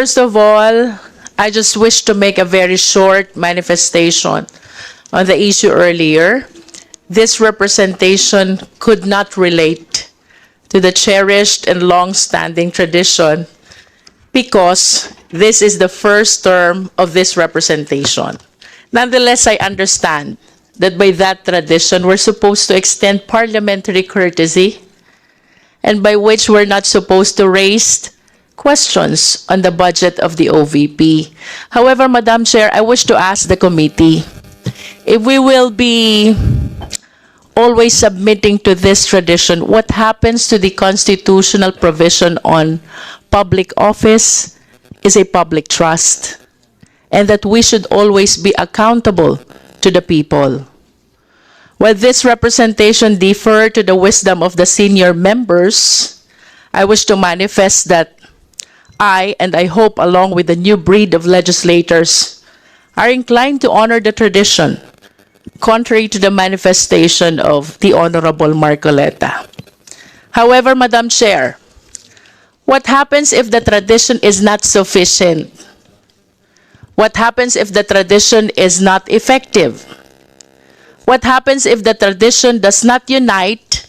First of all, I just wish to make a very short manifestation on the issue earlier. This representation could not relate to the cherished and long-standing tradition because this is the first term of this representation. Nonetheless, I understand that by that tradition, we're supposed to extend parliamentary courtesy and by which we're not supposed to raise questions on the budget of the OVP. However, Madam Chair, I wish to ask the committee if we will be always submitting to this tradition, what happens to the constitutional provision on public office is a public trust, and that we should always be accountable to the people. While this representation differ to the wisdom of the senior members, I wish to manifest that I, and I hope along with the new breed of legislators, are inclined to honor the tradition, contrary to the manifestation of the Honorable Marcoleta. However, Madam Chair, what happens if the tradition is not sufficient? What happens if the tradition is not effective? What happens if the tradition does not unite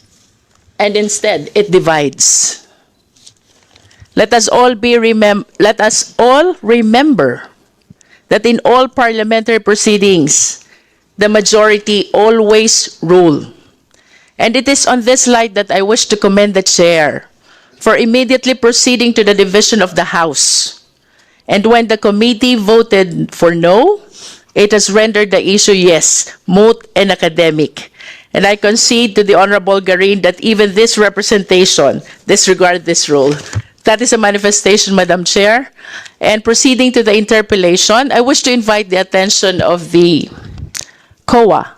and instead it divides? Let us all be remem- let us all remember that in all parliamentary proceedings, the majority always rule. And it is on this light that I wish to commend the chair for immediately proceeding to the division of the House. And when the committee voted for no, it has rendered the issue yes, moot and academic. And I concede to the Honorable Garin that even this representation disregard this rule. That is a manifestation, Madam Chair. And proceeding to the interpellation, I wish to invite the attention of the COA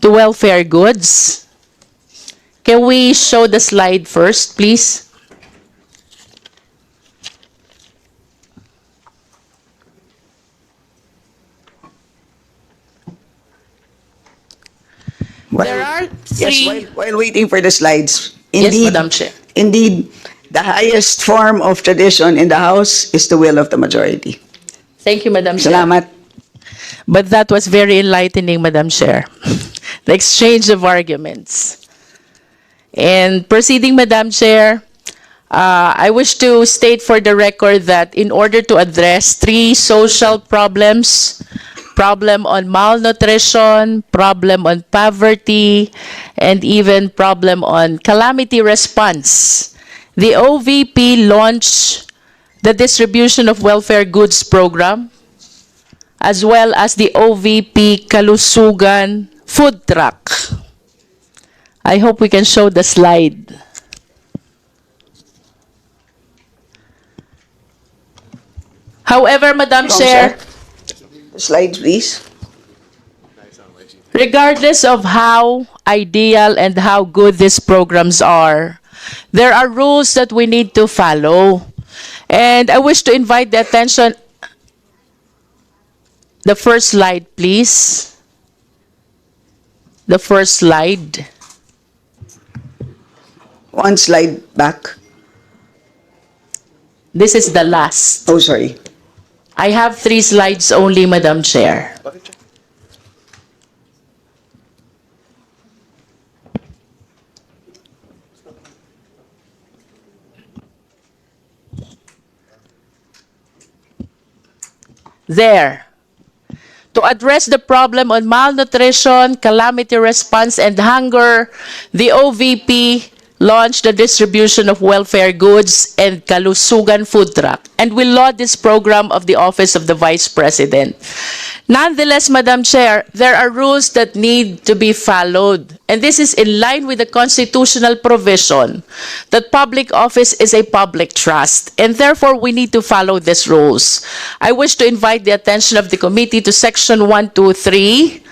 to welfare goods. Can we show the slide first, please? There are Yes, three. while, while waiting for the slides. Yes, Indeed, Madam Chair. Indeed, the highest form of tradition in the House is the will of the majority. Thank you, Madam Chair. Salamat. But that was very enlightening, Madam Chair. the exchange of arguments. And proceeding, Madam Chair, uh, I wish to state for the record that in order to address three social problems, problem on malnutrition, problem on poverty, and even problem on calamity response, the OVP launched the distribution of welfare goods program as well as the OVP Kalusugan food truck. I hope we can show the slide. However, Madam Wrong, Chair, The Slides, please. regardless of how ideal and how good these programs are, there are rules that we need to follow. And I wish to invite the attention. The first slide, please. The first slide. One slide back. This is the last. Oh, sorry. I have three slides only, Madam Chair. There. To address the problem on malnutrition, calamity response, and hunger, the OVP launched the distribution of welfare goods and Kalusugan food truck, and we laud this program of the Office of the Vice President. Nonetheless, Madam Chair, there are rules that need to be followed, and this is in line with the constitutional provision that public office is a public trust, and therefore we need to follow these rules. I wish to invite the attention of the committee to Section 123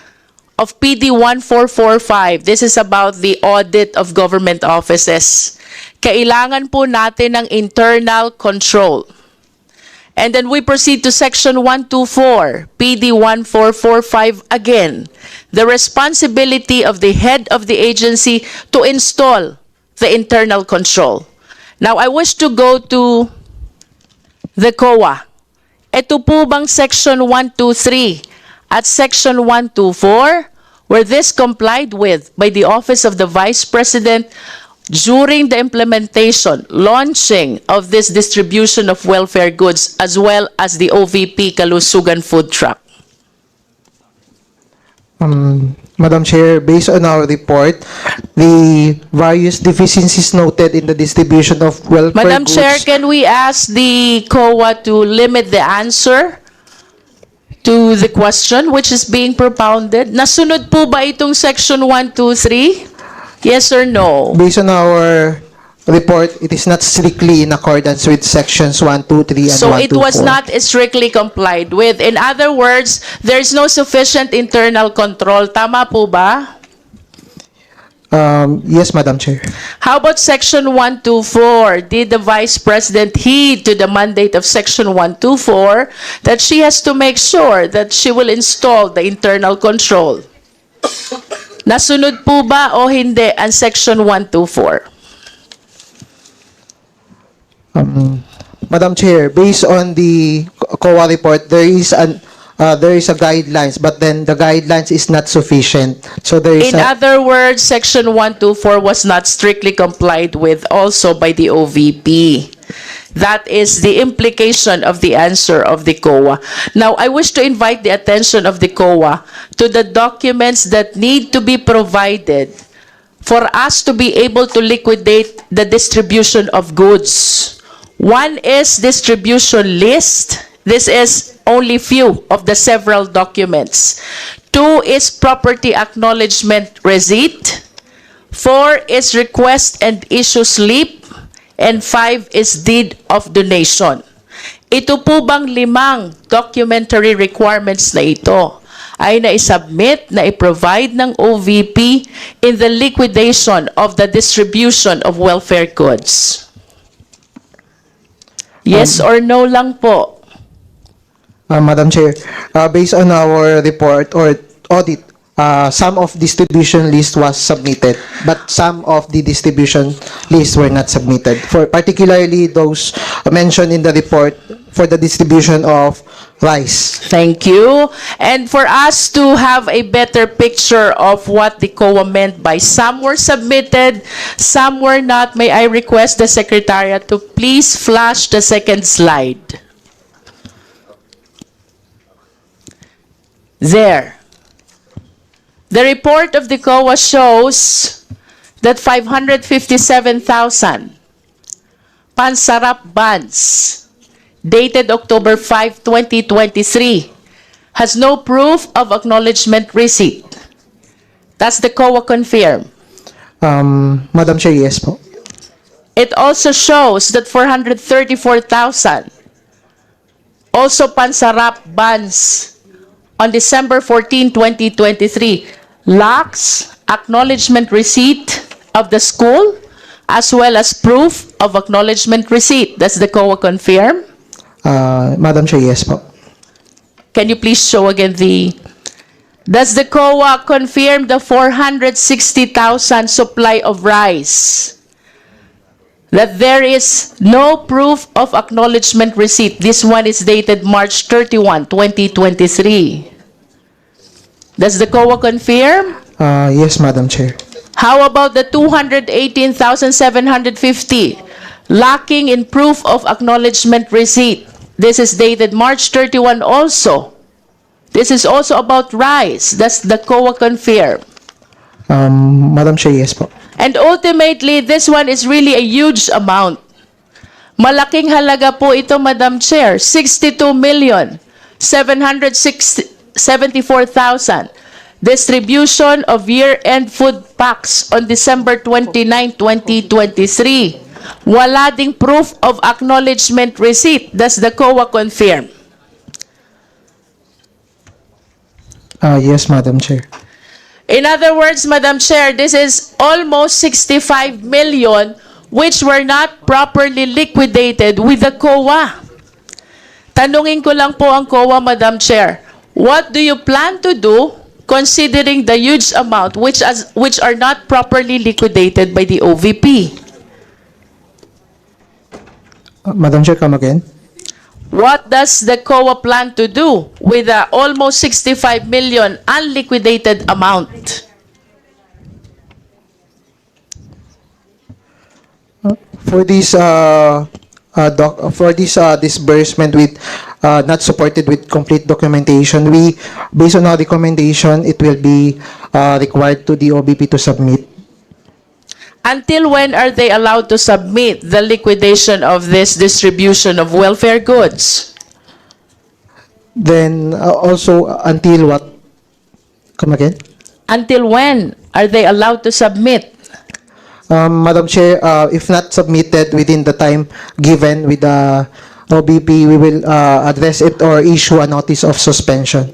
of PD 1445. This is about the audit of government offices. Kailangan po natin ng internal control. And then we proceed to section 124, PD 1445 again. The responsibility of the head of the agency to install the internal control. Now, I wish to go to the COA. Ito po bang Section 123 at Section 124 were this complied with by the Office of the Vice President during the implementation, launching of this distribution of welfare goods as well as the OVP Kalusugan food truck? Um, Madam Chair, based on our report, the various deficiencies noted in the distribution of welfare goods. Madam goods. Chair, can we ask the COA to limit the answer to the question which is being propounded? Nasunod po ba itong section 123? Yes or no? Based on our report, it is not strictly in accordance with sections 1, 2, 3, and 1, 2, 4. So it was not strictly complied with. In other words, there is no sufficient internal control. Tama po ba? Um, yes, Madam Chair. How about section 124? Did the Vice President heed to the mandate of section 124 that she has to make sure that she will install the internal control? Nasunod po ba o hindi ang section 124? Madam Chair, based on the COA report, there is an uh, there is a guidelines, but then the guidelines is not sufficient. So there is In a, other words, section 124 was not strictly complied with also by the OVP. That is the implication of the answer of the COA. Now, I wish to invite the attention of the COA to the documents that need to be provided for us to be able to liquidate the distribution of goods. One is distribution list. This is only few of the several documents. Two is property acknowledgement receipt. Four is request and issue slip. And five is deed of donation. Ito po bang limang documentary requirements na ito ay na-submit, na-provide ng OVP in the liquidation of the distribution of welfare goods? Yes or no lang po? Uh, Madam Chair, uh, based on our report or audit, uh, some of distribution list was submitted, but some of the distribution lists were not submitted. For particularly those mentioned in the report for the distribution of rice. Thank you. And for us to have a better picture of what the COA meant by some were submitted, some were not, may I request the Secretariat to please flash the second slide. There. The report of the COA shows that 557,000 pansarap buns dated October 5, 2023, has no proof of acknowledgement receipt. Does the COA confirm? Um, Madam Chair, yes po. It also shows that 434,000 also pansarap buns on December 14, 2023 lacks acknowledgement receipt of the school as well as proof of acknowledgement receipt. Does the COA confirm? Uh, Madam Chair, yes po. Can you please show again the, does the COA confirm the 460,000 supply of rice? That there is no proof of acknowledgement receipt. This one is dated March 31, 2023. Does the COA confirm? Uh, yes, Madam Chair. How about the 218,750 lacking in proof of acknowledgement receipt? This is dated March 31 also. This is also about rice. Does the COA confirm? Um, Madam Chair, yes po. And ultimately, this one is really a huge amount. Malaking halaga po ito, Madam Chair. 62 million, 774,000. Distribution of year-end food packs on December 29, 2023. Wala ding proof of acknowledgement receipt. Does the COA confirm? Uh, yes, Madam Chair. In other words, Madam Chair, this is almost 65 million which were not properly liquidated with the COA. Tanungin ko lang po ang COA, Madam Chair. What do you plan to do considering the huge amount which, as, which are not properly liquidated by the OVP? Uh, Madam Chair, come again. What does the COA plan to do with the almost 65 million unliquidated amount? For this uh, uh, doc, for this uh, disbursement with uh, not supported with complete documentation, we based on our recommendation, it will be uh, required to the OBP to submit. Until when are they allowed to submit the liquidation of this distribution of welfare goods? Then uh, also until what? Come again? Until when are they allowed to submit? Um, Madam Chair, uh, if not submitted within the time given with the OBP, we will uh, address it or issue a notice of suspension.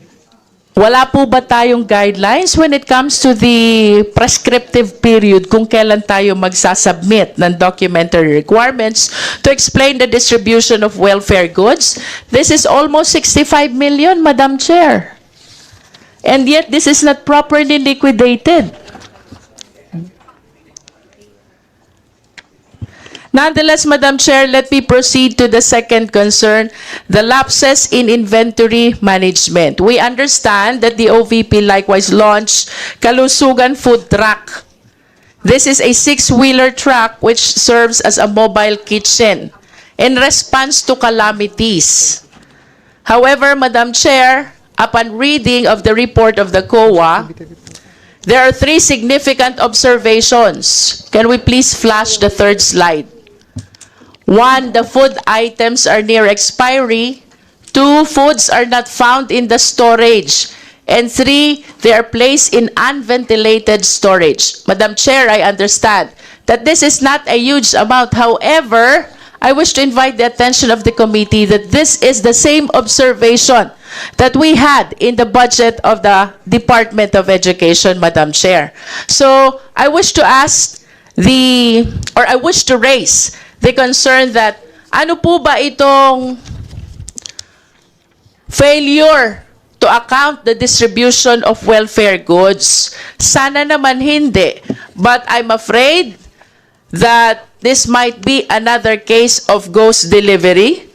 Wala po ba tayong guidelines when it comes to the prescriptive period kung kailan tayo magsasubmit ng documentary requirements to explain the distribution of welfare goods? This is almost 65 million, Madam Chair. And yet, this is not properly liquidated. Nonetheless, Madam Chair, let me proceed to the second concern, the lapses in inventory management. We understand that the OVP likewise launched Kalusugan Food Truck. This is a six-wheeler truck which serves as a mobile kitchen in response to calamities. However, Madam Chair, upon reading of the report of the COA, there are three significant observations. Can we please flash the third slide? One, the food items are near expiry. Two, foods are not found in the storage. And three, they are placed in unventilated storage. Madam Chair, I understand that this is not a huge amount. However, I wish to invite the attention of the committee that this is the same observation that we had in the budget of the Department of Education, Madam Chair. So I wish to ask the, or I wish to raise the concern that ano po ba itong failure to account the distribution of welfare goods? Sana naman hindi. But I'm afraid that this might be another case of ghost delivery.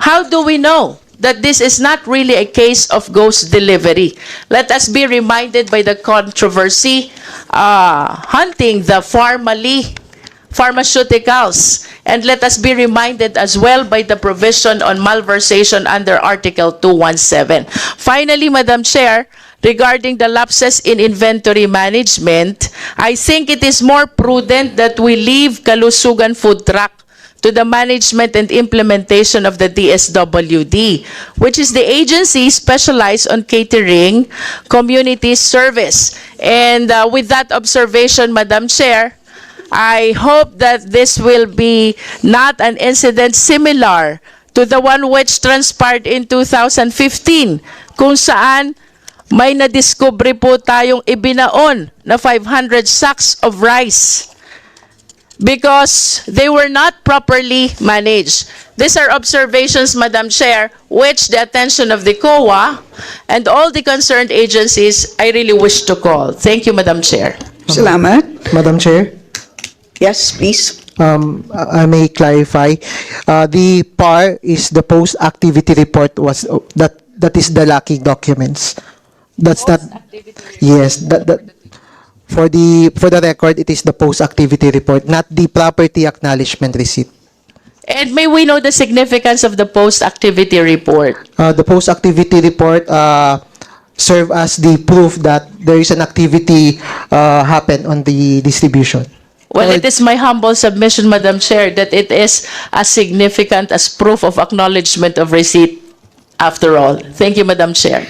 How do we know that this is not really a case of ghost delivery? Let us be reminded by the controversy uh, hunting the formally pharmaceuticals. And let us be reminded as well by the provision on malversation under Article 217. Finally, Madam Chair, regarding the lapses in inventory management, I think it is more prudent that we leave Kalusugan Food Truck to the management and implementation of the DSWD, which is the agency specialized on catering community service. And uh, with that observation, Madam Chair, I hope that this will be not an incident similar to the one which transpired in 2015, kung saan may nadiskubre po tayong ibinaon na 500 sacks of rice because they were not properly managed. These are observations, Madam Chair, which the attention of the COA and all the concerned agencies I really wish to call. Thank you, Madam Chair. Salamat. Madam Chair? Yes, please. Um, I I may clarify. Uh, the PAR is the post-activity report was, that, that is the lacking documents. That's not, yes, that, that, for the, for the record, it is the post-activity report, not the property acknowledgement receipt. And may we know the significance of the post-activity report? Uh, the post-activity report, uh, serve as the proof that there is an activity, uh, happen on the distribution. Well, it is my humble submission, Madam Chair, that it is as significant as proof of acknowledgement of receipt after all. Thank you, Madam Chair.